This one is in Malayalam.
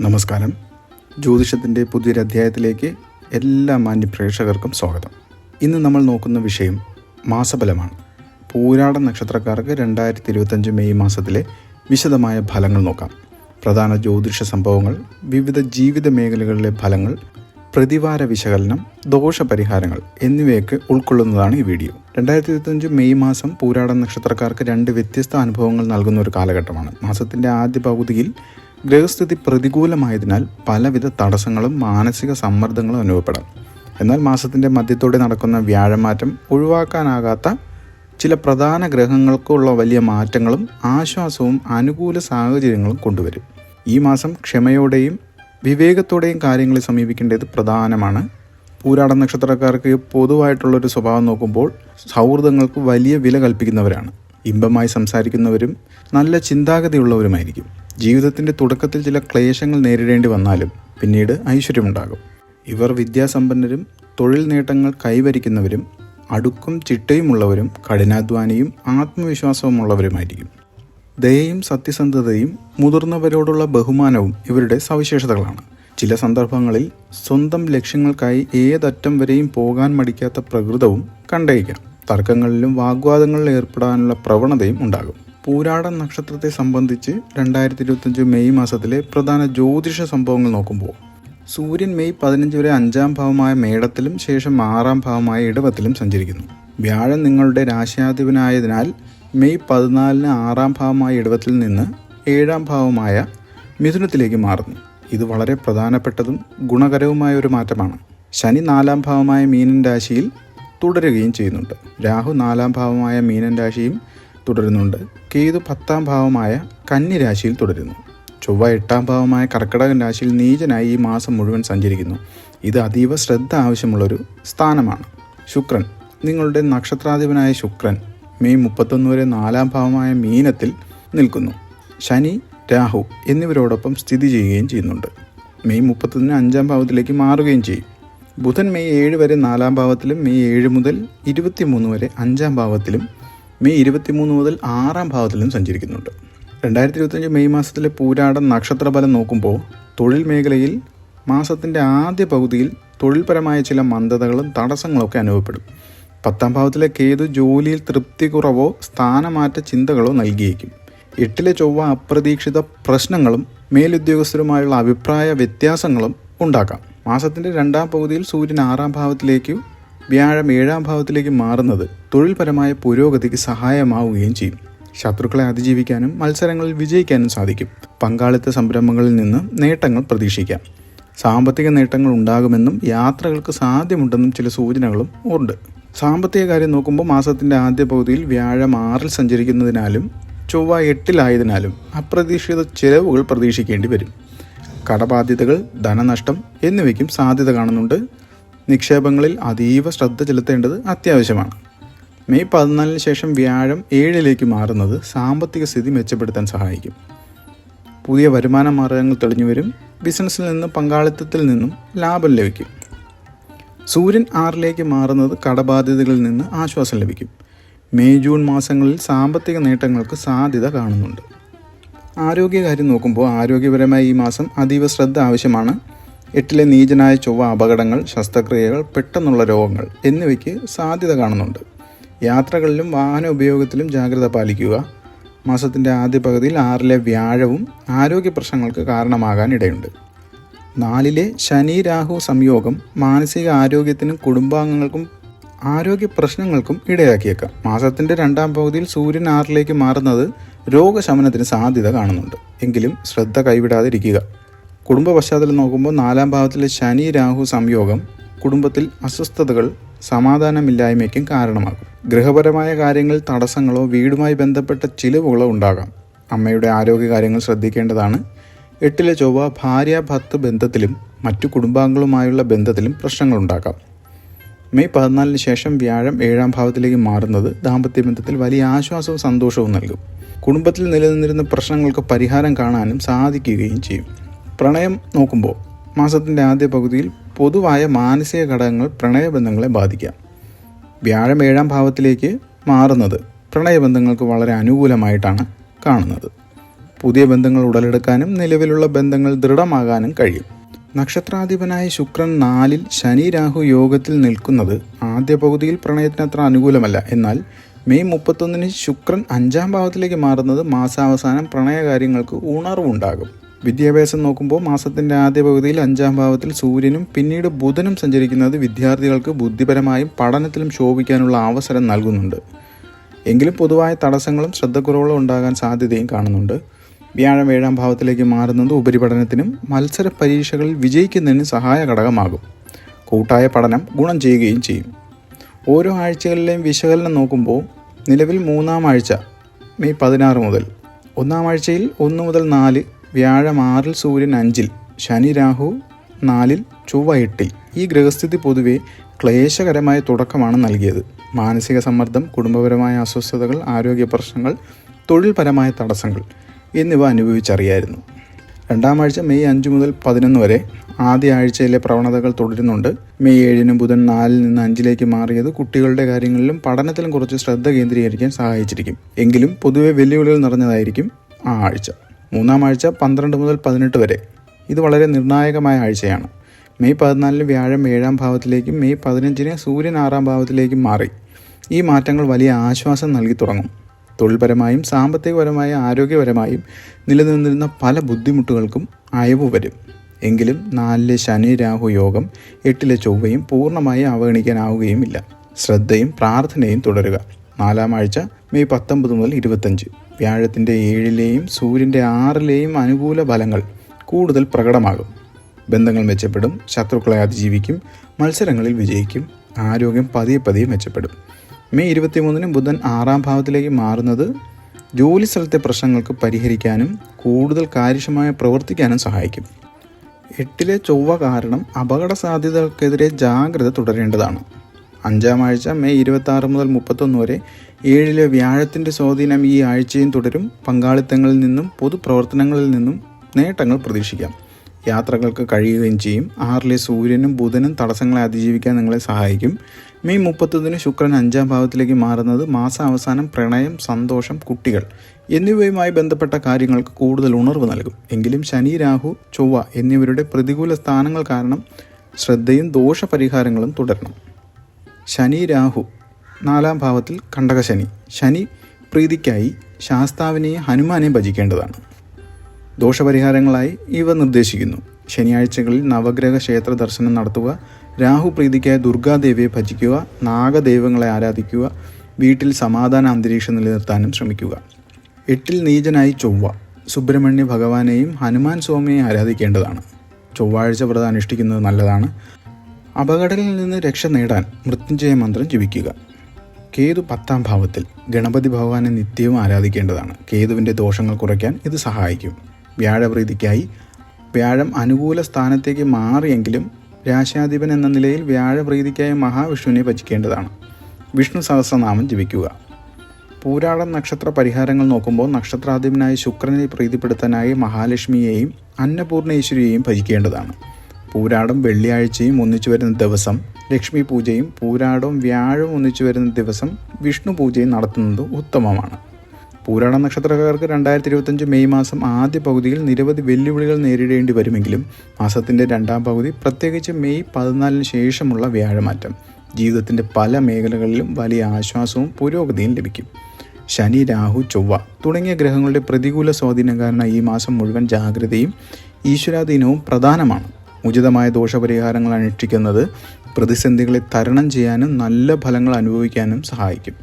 നമസ്കാരം. ജ്യോതിഷത്തിന്റെ പുതിയൊരധ്യായത്തിലേക്ക് എല്ലാ മാന്യ പ്രേക്ഷകർക്കും സ്വാഗതം. ഇന്ന് നമ്മൾ നോക്കുന്ന വിഷയം മാസഫലമാണ്. പൂരാട നക്ഷത്രക്കാർക്ക് രണ്ടായിരത്തി ഇരുപത്തഞ്ച് മെയ് മാസത്തിലെ വിശദമായ ഫലങ്ങൾ നോക്കാം. പ്രധാന ജ്യോതിഷ സംഭവങ്ങൾ വിവിധ ജീവിത മേഖലകളിലെ ഫലങ്ങൾ പ്രതിവാര വിശകലനം ദോഷപരിഹാരങ്ങൾ എന്നിവയൊക്കെ ഉൾക്കൊള്ളുന്നതാണ് ഈ വീഡിയോ. രണ്ടായിരത്തി ഇരുപത്തഞ്ച് മെയ് മാസം പൂരാട നക്ഷത്രക്കാർക്ക് രണ്ട് വ്യത്യസ്ത അനുഭവങ്ങൾ നൽകുന്ന ഒരു കാലഘട്ടമാണ്. മാസത്തിന്റെ ആദ്യ പകുതിയിൽ ഗ്രഹസ്ഥിതി പ്രതികൂലമായതിനാൽ പലവിധ തടസ്സങ്ങളും മാനസിക സമ്മർദ്ദങ്ങളും അനുഭവപ്പെടാം. എന്നാൽ മാസത്തിന്റെ മധ്യത്തോടെ നടക്കുന്ന വ്യാഴമാറ്റം ഒഴിവാക്കാനാകാത്ത ചില പ്രധാന ഗ്രഹങ്ങൾക്കുള്ള വലിയ മാറ്റങ്ങളും ആശ്വാസവും അനുകൂല സാഹചര്യങ്ങളും കൊണ്ടുവരും. ഈ മാസം ക്ഷമയോടെയും വിവേകത്തോടെയും കാര്യങ്ങളെ സമീപിക്കേണ്ടത് പ്രധാനമാണ്. പൂരാട നക്ഷത്രക്കാർക്ക് പൊതുവായിട്ടുള്ളൊരു സ്വഭാവം നോക്കുമ്പോൾ സൗഹൃദങ്ങൾക്ക് വലിയ വില കൽപ്പിക്കുന്നവരാണ്. ഇമ്പമായി സംസാരിക്കുന്നവരും നല്ല ചിന്താഗതിയുള്ളവരുമായിരിക്കും. ജീവിതത്തിന്റെ തുടക്കത്തിൽ ചില ക്ലേശങ്ങൾ നേരിടേണ്ടി വന്നാലും പിന്നീട് ഐശ്വര്യമുണ്ടാകും. ഇവർ വിദ്യാസമ്പന്നരും തൊഴിൽ നേട്ടങ്ങൾ കൈവരിക്കുന്നവരും അടുക്കും ചിട്ടയുമുള്ളവരും കഠിനാധ്വാനിയും ആത്മവിശ്വാസവുമുള്ളവരുമായിരിക്കും. ദയയും സത്യസന്ധതയും മുതിർന്നവരോടുള്ള ബഹുമാനവും ഇവരുടെ സവിശേഷതകളാണ്. ചില സന്ദർഭങ്ങളിൽ സ്വന്തം ലക്ഷ്യങ്ങൾക്കായി ഏതറ്റം വരെയും പോകാൻ മടിക്കാത്ത പ്രകൃതവും കണ്ടേക്കാം. തർക്കങ്ങളിലും വാഗ്വാദങ്ങളിലും ഏർപ്പെടാനുള്ള പ്രവണതയും ഉണ്ടാകും. പൂരാട നക്ഷത്രത്തെ സംബന്ധിച്ച് രണ്ടായിരത്തി ഇരുപത്തഞ്ച് മെയ് മാസത്തിലെ പ്രധാന ജ്യോതിഷ സംഭവങ്ങൾ നോക്കുമ്പോൾ സൂര്യൻ മെയ് പതിനഞ്ച് വരെ അഞ്ചാം ഭാവമായ മേടത്തിലും ശേഷം ആറാം ഭാവമായ ഇടവത്തിലും സഞ്ചരിക്കുന്നു. വ്യാഴം നിങ്ങളുടെ രാശിയാധിപനായതിനാൽ മെയ് പതിനാലിന് ആറാം ഭാവമായ ഇടവത്തിൽ നിന്ന് ഏഴാം ഭാവമായ മിഥുനത്തിലേക്ക് മാറുന്നു. ഇത് വളരെ പ്രധാനപ്പെട്ടതും ഗുണകരവുമായ ഒരു മാറ്റമാണ്. ശനി നാലാം ഭാവമായ മീനൻ രാശിയിൽ തുടരുകയും ചെയ്യുന്നുണ്ട്. രാഹു നാലാം ഭാവമായ മീനൻ രാശിയും തുടരുന്നുണ്ട്. കേതു പത്താം ഭാവമായ കന്നി രാശിയിൽ തുടരുന്നു. ചൊവ്വ എട്ടാം ഭാവമായ കർക്കിടകൻ രാശിയിൽ നീചനായി ഈ മാസം മുഴുവൻ സഞ്ചരിക്കുന്നു. ഇത് അതീവ ശ്രദ്ധ ആവശ്യമുള്ളൊരു സ്ഥാനമാണ്. ശുക്രൻ. നിങ്ങളുടെ നക്ഷത്രാധിപനായ ശുക്രൻ മെയ് മുപ്പത്തൊന്ന് വരെ നാലാം ഭാവമായ മീനത്തിൽ നിൽക്കുന്നു. ശനി രാഹു എന്നിവരോടൊപ്പം സ്ഥിതി ചെയ്യുകയും ചെയ്യുന്നുണ്ട്. മെയ് മുപ്പത്തൊന്നിന് അഞ്ചാം ഭാവത്തിലേക്ക് മാറുകയും ചെയ്യും. ബുധൻ മെയ് ഏഴ് വരെ നാലാം ഭാവത്തിലും മെയ് ഏഴ് മുതൽ ഇരുപത്തിമൂന്ന് വരെ അഞ്ചാം ഭാവത്തിലും മെയ് ഇരുപത്തിമൂന്ന് മുതൽ ആറാം ഭാവത്തിലും സഞ്ചരിക്കുന്നുണ്ട്. രണ്ടായിരത്തി ഇരുപത്തഞ്ച് മെയ് മാസത്തിലെ പൂരാട നക്ഷത്രഫലം നോക്കുമ്പോൾ തൊഴിൽ മേഖലയിൽ മാസത്തിന്റെ ആദ്യ പകുതിയിൽ തൊഴിൽപരമായ ചില മന്ദതകളും തടസ്സങ്ങളൊക്കെ അനുഭവപ്പെടും. പത്താം ഭാവത്തിലെ കേതു ജോലിയിൽ തൃപ്തി കുറവോ സ്ഥാനമാറ്റ ചിന്തകളോ നൽകിയേക്കും. എട്ടിലെ ചൊവ്വ അപ്രതീക്ഷിത പ്രശ്നങ്ങളും മേലുദ്യോഗസ്ഥരുമായുള്ള അഭിപ്രായ വ്യത്യാസങ്ങളും ഉണ്ടാക്കാം. മാസത്തിന്റെ രണ്ടാം പകുതിയിൽ സൂര്യൻ ആറാം ഭാവത്തിലേക്കും വ്യാഴം ഏഴാം ഭാവത്തിലേക്ക് മാറുന്നത് തൊഴിൽപരമായ പുരോഗതിക്ക് സഹായമാവുകയും ചെയ്യും. ശത്രുക്കളെ അതിജീവിക്കാനും മത്സരങ്ങളിൽ വിജയിക്കാനും സാധിക്കും. പങ്കാളിത്ത സംരംഭങ്ങളിൽ നിന്ന് നേട്ടങ്ങൾ പ്രതീക്ഷിക്കാം. സാമ്പത്തിക നേട്ടങ്ങൾ ഉണ്ടാകുമെന്നും യാത്രകൾക്ക് സാധ്യമുണ്ടെന്നും ചില സൂചനകളും ഉണ്ട്. സാമ്പത്തിക കാര്യം നോക്കുമ്പോൾ മാസത്തിന്റെ ആദ്യ പകുതിയിൽ വ്യാഴം ആറിൽ സഞ്ചരിക്കുന്നതിനാലും ചൊവ്വ എട്ടിലായതിനാലും അപ്രതീക്ഷിത ചിലവുകൾ പ്രതീക്ഷിക്കേണ്ടി വരും. കടബാധ്യതകൾ ധനനഷ്ടം എന്നിവയ്ക്കും സാധ്യത കാണുന്നുണ്ട്. നിക്ഷേപങ്ങളിൽ അതീവ ശ്രദ്ധ ചെലുത്തേണ്ടത് അത്യാവശ്യമാണ്. മെയ് പതിനാലിന് ശേഷം വ്യാഴം ഏഴിലേക്ക് മാറുന്നത് സാമ്പത്തിക സ്ഥിതി മെച്ചപ്പെടുത്താൻ സഹായിക്കും. പുതിയ വരുമാന മാർഗങ്ങൾ തെളിഞ്ഞു വരും ബിസിനസ്സിൽ നിന്നും പങ്കാളിത്തത്തിൽ നിന്നും ലാഭം ലഭിക്കും. സൂര്യൻ ആറിലേക്ക് മാറുന്നത് കടബാധ്യതകളിൽ നിന്ന് ആശ്വാസം ലഭിക്കും. മെയ് ജൂൺ മാസങ്ങളിൽ സാമ്പത്തിക നേട്ടങ്ങൾക്ക് സാധ്യത കാണുന്നുണ്ട്. ആരോഗ്യകാര്യം നോക്കുമ്പോൾ ആരോഗ്യപരമായി ഈ മാസം അതീവ ശ്രദ്ധ ആവശ്യമാണ്. എട്ടിലെ നീചനായ ചൊവ്വ അപകടങ്ങൾ ശസ്ത്രക്രിയകൾ പെട്ടെന്നുള്ള രോഗങ്ങൾ എന്നിവയ്ക്ക് സാധ്യത കാണുന്നുണ്ട്. യാത്രകളിലും വാഹന ഉപയോഗത്തിലും ജാഗ്രത പാലിക്കുക. മാസത്തിന്റെ ആദ്യ പകുതിയിൽ ആറിലെ വ്യാഴവും ആരോഗ്യ പ്രശ്നങ്ങൾക്ക് കാരണമാകാൻ ഇടയുണ്ട്. നാലിലെ ശനി രാഹു സംയോഗം മാനസിക ആരോഗ്യത്തിനും കുടുംബാംഗങ്ങൾക്കും ആരോഗ്യ പ്രശ്നങ്ങൾക്കും ഇടയാക്കിയേക്കാം. മാസത്തിന്റെ രണ്ടാം പകുതിയിൽ സൂര്യൻ ആറിലേക്ക് മാറുന്നത് രോഗശമനത്തിന് സാധ്യത കാണുന്നുണ്ട്. എങ്കിലും ശ്രദ്ധ കൈവിടാതിരിക്കുക. കുടുംബ പശ്ചാത്തലം നോക്കുമ്പോൾ നാലാം ഭാവത്തിലെ ശനി രാഹു സംയോഗം കുടുംബത്തിൽ അസ്വസ്ഥതകൾ സമാധാനമില്ലായ്മയ്ക്കും കാരണമാകും. ഗൃഹപരമായ കാര്യങ്ങളിൽ തടസ്സങ്ങളോ വീടുമായി ബന്ധപ്പെട്ട ചിലവുകളോ ഉണ്ടാകാം. അമ്മയുടെ ആരോഗ്യകാര്യങ്ങൾ ശ്രദ്ധിക്കേണ്ടതാണ്. എട്ടിലെ ചൊവ്വ ഭാര്യ ഭർത്ത് ബന്ധത്തിലും മറ്റു കുടുംബാംഗങ്ങളുമായുള്ള ബന്ധത്തിലും പ്രശ്നങ്ങളുണ്ടാക്കാം മെയ് പതിനാലിന് ശേഷം വ്യാഴം ഏഴാം ഭാവത്തിലേക്ക് മാറുന്നത് ദാമ്പത്യ ബന്ധത്തിൽ വലിയ ആശ്വാസവും സന്തോഷവും നൽകും. കുടുംബത്തിൽ നിലനിന്നിരുന്ന പ്രശ്നങ്ങൾക്ക് പരിഹാരം കാണാനും സാധിക്കുകയും ചെയ്യും. പ്രണയം നോക്കുമ്പോൾ മാസത്തിന്റെ ആദ്യ പകുതിയിൽ പൊതുവായ മാനസിക ഘടകങ്ങൾ പ്രണയബന്ധങ്ങളെ ബാധിക്കാം. വ്യാഴം ഏഴാം ഭാവത്തിലേക്ക് മാറുന്നത് പ്രണയബന്ധങ്ങൾക്ക് വളരെ അനുകൂലമായിട്ടാണ് കാണുന്നത്. പുതിയ ബന്ധങ്ങൾ ഉടലെടുക്കാനും നിലവിലുള്ള ബന്ധങ്ങൾ ദൃഢമാകാനും കഴിയും. നക്ഷത്രാധിപനായ ശുക്രൻ നാലിൽ ശനി രാഹു യോഗത്തിൽ നിൽക്കുന്നത് ആദ്യ പകുതിയിൽ പ്രണയത്തിന് അത്ര അനുകൂലമല്ല. എന്നാൽ മെയ് മുപ്പത്തൊന്നിന് ശുക്രൻ അഞ്ചാം ഭാവത്തിലേക്ക് മാറുന്നത് മാസാവസാനം പ്രണയകാര്യങ്ങൾക്ക് ഉണർവുണ്ടാകും. വിദ്യാഭ്യാസം നോക്കുമ്പോൾ മാസത്തിന്റെ ആദ്യ പകുതിയിൽ അഞ്ചാം ഭാവത്തിൽ സൂര്യനും പിന്നീട് ബുധനും സഞ്ചരിക്കുന്നത് വിദ്യാർത്ഥികൾക്ക് ബുദ്ധിപരമായും പഠനത്തിലും ശോഭിക്കാനുള്ള അവസരം നൽകുന്നുണ്ട്. എങ്കിലും പൊതുവായ തടസ്സങ്ങളും ശ്രദ്ധക്കുറവുകളും ഉണ്ടാകാൻ സാധ്യതയും കാണുന്നുണ്ട്. വ്യാഴം ഏഴാം ഭാവത്തിലേക്ക് മാറുന്നത് ഉപരിപഠനത്തിനും മത്സര പരീക്ഷകളിൽ വിജയിക്കുന്നതിന് സഹായ ഘടകമാകും. കൂട്ടായ പഠനം ഗുണം ചെയ്യുകയും ചെയ്യും. ഓരോ ആഴ്ചകളിലെയും വിശകലനം നോക്കുമ്പോൾ നിലവിൽ മൂന്നാം ആഴ്ച മെയ് പതിനാറ് മുതൽ. ഒന്നാം ആഴ്ചയിൽ ഒന്ന് മുതൽ നാല് വ്യാഴം ആറിൽ സൂര്യൻ അഞ്ചിൽ ശനി രാഹു നാലിൽ ചൊവ്വ എട്ടിൽ. ഈ ഗ്രഹസ്ഥിതി പൊതുവെ ക്ലേശകരമായ തുടക്കമാണ് നൽകിയത്. മാനസിക സമ്മർദ്ദം കുടുംബപരമായ അസ്വസ്ഥതകൾ ആരോഗ്യ പ്രശ്നങ്ങൾ തൊഴിൽപരമായ തടസ്സങ്ങൾ എന്നിവ അനുഭവിച്ചറിയായിരുന്നു. രണ്ടാം ആഴ്ച മെയ് അഞ്ച് മുതൽ പതിനൊന്ന് വരെ ആദ്യ ആഴ്ചയിലെ പ്രവണതകൾ തുടരുന്നുണ്ട്. മെയ് ഏഴിന് ബുധൻ നാലിൽ നിന്ന് അഞ്ചിലേക്ക് മാറിയത് കുട്ടികളുടെ കാര്യങ്ങളിലും പഠനത്തിലും കുറച്ച് ശ്രദ്ധ കേന്ദ്രീകരിക്കാൻ സഹായിച്ചിരിക്കും. എങ്കിലും പൊതുവെ വെല്ലുവിളികൾ നിറഞ്ഞതായിരിക്കും ആ ആഴ്ച. മൂന്നാം ആഴ്ച പന്ത്രണ്ട് മുതൽ പതിനെട്ട് വരെ. ഇത് വളരെ നിർണായകമായ ആഴ്ചയാണ്. മെയ് പതിനാലിന് വ്യാഴം ഏഴാം ഭാവത്തിലേക്കും മെയ് പതിനഞ്ചിന് സൂര്യൻ ആറാം ഭാവത്തിലേക്കും മാറി. ഈ മാറ്റങ്ങൾ വലിയ ആശ്വാസം നൽകി തുടങ്ങും. തൊഴിൽപരമായും സാമ്പത്തികപരമായും ആരോഗ്യപരമായും നിലനിന്നിരുന്ന പല ബുദ്ധിമുട്ടുകൾക്കും അയവ് വരും. എങ്കിലും നാലിലെ ശനി രാഹു യോഗം എട്ടിലെ ചൊവ്വയും പൂർണമായി അവഗണിക്കാനാവുകയുമില്ല. ശ്രദ്ധയും പ്രാർത്ഥനയും തുടരുക. നാലാം ആഴ്ച മെയ് പത്തൊമ്പത് മുതൽ ഇരുപത്തഞ്ച്. വ്യാഴത്തിന്റെ ഏഴിലെയും സൂര്യന്റെ ആറിലെയും അനുകൂല ഫലങ്ങൾ കൂടുതൽ പ്രകടമാകും. ബന്ധങ്ങൾ മെച്ചപ്പെടും ശത്രുക്കളെ അതിജീവിക്കും മത്സരങ്ങളിൽ വിജയിക്കും ആരോഗ്യം പതിയെ പതിയെ മെച്ചപ്പെടും. മെയ് ഇരുപത്തിമൂന്നിന് ബുധൻ ആറാം ഭാവത്തിലേക്ക് മാറുന്നത് ജോലി സ്ഥലത്തെ പ്രശ്നങ്ങൾക്ക് പരിഹരിക്കാനും കൂടുതൽ കാര്യക്ഷമമായി പ്രവർത്തിക്കാനും സഹായിക്കും. എട്ടിലെ ചൊവ്വ കാരണം അപകട സാധ്യതകൾക്കെതിരെ ജാഗ്രത തുടരേണ്ടതാണ്. അഞ്ചാം ആഴ്ച മെയ് ഇരുപത്തി മുതൽ മുപ്പത്തൊന്ന് വരെ ഏഴിലെ വ്യാഴത്തിന്റെ സ്വാധീനം ഈ ആഴ്ചയും തുടരും. പങ്കാളിത്തങ്ങളിൽ നിന്നും പൊതുപ്രവർത്തനങ്ങളിൽ നിന്നും നേട്ടങ്ങൾ പ്രതീക്ഷിക്കാം. യാത്രകൾക്ക് കഴിയുകയും ചെയ്യും. ആറിലെ സൂര്യനും ബുധനും തടസ്സങ്ങളെ അതിജീവിക്കാൻ നിങ്ങളെ സഹായിക്കും. മെയ് മുപ്പത്തൊന്നിന് ശുക്രൻ അഞ്ചാം ഭാവത്തിലേക്ക് മാറുന്നത് മാസാവസാനം പ്രണയം സന്തോഷം കുട്ടികൾ എന്നിവയുമായി ബന്ധപ്പെട്ട കാര്യങ്ങൾക്ക് കൂടുതൽ ഉണർവ് നൽകും. എങ്കിലും ശനി രാഹു ചൊവ്വ എന്നിവരുടെ പ്രതികൂല സ്ഥാനങ്ങൾ കാരണം ശ്രദ്ധയും ദോഷപരിഹാരങ്ങളും തുടരണം. ശനി രാഹു. നാലാം ഭാവത്തിൽ കണ്ടകശനി ശനി. പ്രീതിക്കായി ശാസ്താവിനെയും ഹനുമാനെയും ഭജിക്കേണ്ടതാണ്. ദോഷപരിഹാരങ്ങളായി ഇവ നിർദ്ദേശിക്കുന്നു. ശനിയാഴ്ചകളിൽ നവഗ്രഹ ക്ഷേത്ര ദർശനം നടത്തുക രാഹു പ്രീതിക്കായി ദുർഗാദേവിയെ ഭജിക്കുക നാഗദൈവങ്ങളെ ആരാധിക്കുക വീട്ടിൽ സമാധാന അന്തരീക്ഷം നിലനിർത്താനും ശ്രമിക്കുക. എട്ടിൽ നീചനായി ചൊവ്വ. സുബ്രഹ്മണ്യ ഭഗവാനെയും ഹനുമാൻ സ്വാമിയെയും ആരാധിക്കേണ്ടതാണ്. ചൊവ്വാഴ്ച വ്രതം അനുഷ്ഠിക്കുന്നത് നല്ലതാണ്. അപകടങ്ങളിൽ നിന്ന് രക്ഷ നേടാൻ മൃത്യുഞ്ജയ മന്ത്രം ജപിക്കുക. കേതു പത്താം ഭാവത്തിൽ ഗണപതി ഭഗവാനെ നിത്യവും ആരാധിക്കേണ്ടതാണ്. കേതുവിന്റെ ദോഷങ്ങൾ കുറയ്ക്കാൻ ഇത് സഹായിക്കും. വ്യാഴപ്രീതിക്കായി വ്യാഴം അനുകൂല സ്ഥാനത്തേക്ക് മാറിയെങ്കിലും രാശാധിപൻ എന്ന നിലയിൽ വ്യാഴപ്രീതിക്കായി മഹാവിഷ്ണുവിനെ ഭജിക്കേണ്ടതാണ്. വിഷ്ണു സഹസ്രനാമം ജപിക്കുക. പൂരാടം നക്ഷത്ര പരിഹാരങ്ങൾ നോക്കുമ്പോൾ നക്ഷത്രാധിപനായ ശുക്രനെ പ്രീതിപ്പെടുത്താനായി മഹാലക്ഷ്മിയെയും അന്നപൂർണേശ്വരിയെയും ഭജിക്കേണ്ടതാണ്. പൂരാടം വെള്ളിയാഴ്ചയും ഒന്നിച്ചു വരുന്ന ദിവസം ലക്ഷ്മി പൂജയും പൂരാടവും വ്യാഴവും ഒന്നിച്ചു വരുന്ന ദിവസം വിഷ്ണു പൂജയും നടത്തുന്നത് ഉത്തമമാണ്. പൂരാട നക്ഷത്രക്കാർക്ക് രണ്ടായിരത്തി ഇരുപത്തഞ്ച് മെയ് മാസം ആദ്യ പകുതിയിൽ നിരവധി വെല്ലുവിളികൾ നേരിടേണ്ടി വരുമെങ്കിലും മാസത്തിന്റെ രണ്ടാം പകുതി പ്രത്യേകിച്ച് മെയ് പതിനാലിന് ശേഷമുള്ള വ്യാഴമാറ്റം. ജീവിതത്തിന്റെ പല മേഖലകളിലും വലിയ ആശ്വാസവും പുരോഗതിയും ലഭിക്കും. ശനി രാഹു ചൊവ്വ തുടങ്ങിയ ഗ്രഹങ്ങളുടെ പ്രതികൂല സ്വാധീനം കാരണം ഈ മാസം മുഴുവൻ ജാഗ്രതയും ഈശ്വരാധീനവും പ്രധാനമാണ്. ഉചിതമായ ദോഷപരിഹാരങ്ങൾ അനുഷ്ഠിക്കുന്നത് പ്രതിസന്ധികളെ തരണം ചെയ്യാനും നല്ല ഫലങ്ങൾ അനുഭവിക്കാനും സഹായിക്കും.